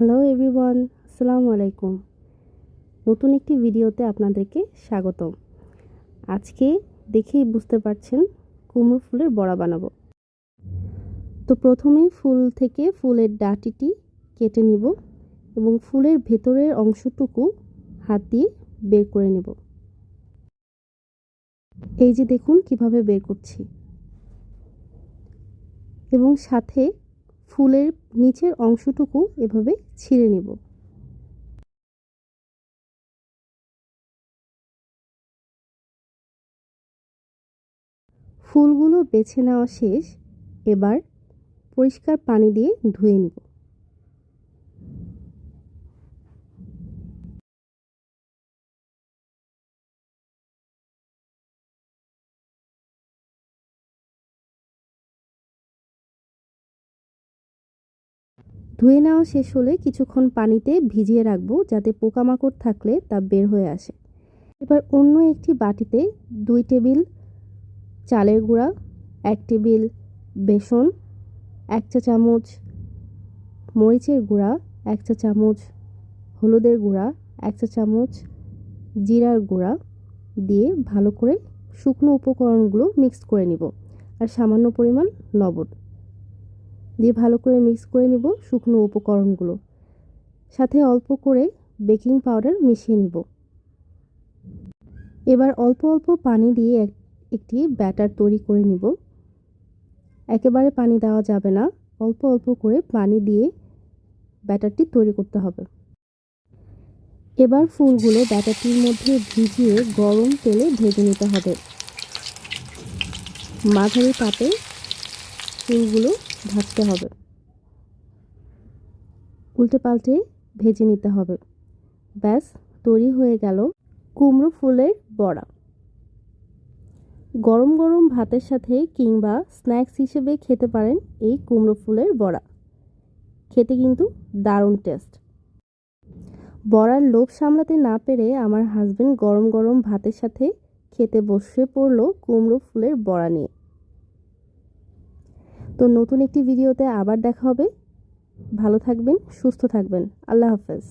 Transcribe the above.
Hello everyone আসসালামু আলাইকুম। নতুন একটি ভিডিওতে আপনাদেরকে স্বাগতম। আজকে দেখেই বুঝতে পারছেন কুমড়ো ফুলের বড়া বানাবো। তো প্রথমেই ফুল থেকে ফুলের ডাটিটি কেটে নিব এবং ফুলের ভেতরের অংশটুকু হাত দিয়ে বের করে নেব। এই যে দেখুন কীভাবে বের করছি। এবং সাথে ফুলের নিচের অংশটুকু এভাবে ছিঁড়ে নেব। ফুলগুলো বেছে নেওয়া শেষ, এবার পরিষ্কার পানি দিয়ে ধুয়ে নিব। ধুয়ে নেওয়া শেষ হলে কিছুক্ষণ পানিতে ভিজিয়ে রাখব যাতে পোকামাকড় থাকলে তা বের হয়ে আসে। এবার অন্য একটি বাটিতে দুই টেবিল চালের গুঁড়া, এক টেবিল বেসন, এক চা চামচ মরিচের গুঁড়া, এক চা চামচ হলুদের গুঁড়া, এক চা চামচ জিরার গুঁড়া দিয়ে ভালো করে শুকনো উপকরণগুলো মিক্স করে নিব। আর সামান্য পরিমাণ লবণ। দিয়ে ভালো করে মিক্স করে নিব শুকনো উপকরণগুলো। সাথে অল্প করে বেকিং পাউডার মিশিয়ে নিব। এবার অল্প অল্প পানি দিয়ে একটি ব্যাটার তৈরি করে নিব। একেবারে পানি দেওয়া যাবে না, অল্প অল্প করে পানি দিয়ে ব্যাটারটি তৈরি করতে হবে। এবার ফুলগুলো ব্যাটারটির মধ্যে ভিজিয়ে গরম তেলে ভেজে নিতে হবে। মাঝারি তাপে ফুলগুলো ভাজতে হবে। উল্টে পাল্টে ভেজে নিতে হবে। ব্যাস, তৈরি হয়ে গেল কুমড়ো ফুলের বড়া। গরম গরম ভাতের সাথে কিংবা স্ন্যাক্স হিসেবে খেতে পারেন এই কুমড়ো ফুলের বড়া। খেতে কিন্তু দারুণ টেস্ট। বড়ার লোভ সামলাতে না পেরে আমার হাজবেন্ড গরম গরম ভাতের সাথে খেতে বসে পড়ল কুমড়ো ফুলের বড়া নিয়ে। তো নতুন একটি ভিডিওতে আবার দেখা হবে। ভালো থাকবেন সুস্থ থাকবেন। আল্লাহ হাফেজ।